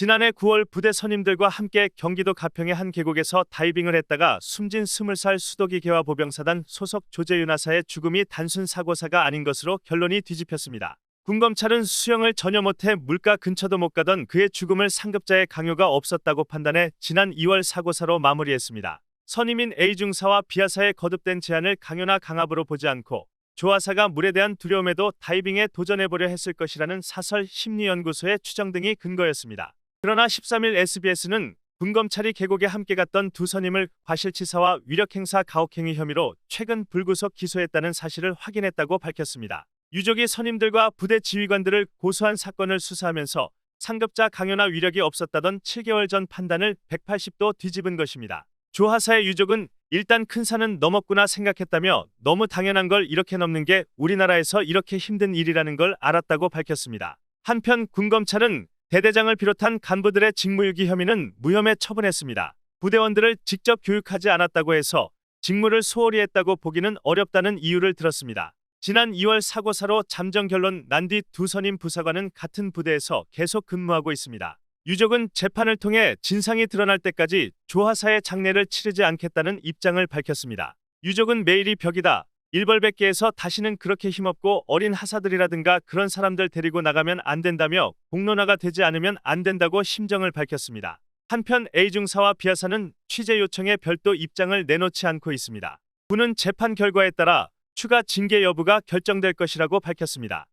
지난해 9월 부대 선임들과 함께 경기도 가평의 한 계곡에서 다이빙을 했다가 숨진 20살 수도기 개화 보병사단 소속 조재윤 하사의 죽음이 단순 사고사가 아닌 것으로 결론이 뒤집혔습니다. 군검찰은 수영을 전혀 못해 물가 근처도 못 가던 그의 죽음을 상급자의 강요가 없었다고 판단해 지난 2월 사고사로 마무리했습니다. 선임인 A 중사와 B 하사의 거듭된 제안을 강요나 강압으로 보지 않고 조 하사가 물에 대한 두려움에도 다이빙에 도전해보려 했을 것이라는 사설 심리연구소의 추정 등이 근거였습니다. 그러나 13일 SBS는 군검찰이 계곡에 함께 갔던 두 선임을 과실치사와 위력행사 가혹행위 혐의로 최근 불구속 기소했다는 사실을 확인했다고 밝혔습니다. 유족이 선임들과 부대 지휘관들을 고소한 사건을 수사하면서 상급자 강요나 위력이 없었다던 7개월 전 판단을 180도 뒤집은 것입니다. 조 하사의 유족은 일단 큰 산은 넘었구나 생각했다며 너무 당연한 걸 이렇게 넘는 게 우리나라에서 이렇게 힘든 일이라는 걸 알았다고 밝혔습니다. 한편 군검찰은 대대장을 비롯한 간부들의 직무유기 혐의는 무혐의 처분했습니다. 부대원들을 직접 교육하지 않았다고 해서 직무를 소홀히 했다고 보기는 어렵다는 이유를 들었습니다. 지난 2월 사고사로 잠정 결론 난 뒤 두 선임 부사관은 같은 부대에서 계속 근무하고 있습니다. 유족은 재판을 통해 진상이 드러날 때까지 조하사의 장례를 치르지 않겠다는 입장을 밝혔습니다. 유족은 매일이 벽이다. 일벌백계에서 다시는 그렇게 힘없고 어린 하사들이라든가 그런 사람들 데리고 나가면 안 된다며 공론화가 되지 않으면 안 된다고 심정을 밝혔습니다. 한편 A 중사와 B 하사는 취재 요청에 별도 입장을 내놓지 않고 있습니다. 군은 재판 결과에 따라 추가 징계 여부가 결정될 것이라고 밝혔습니다.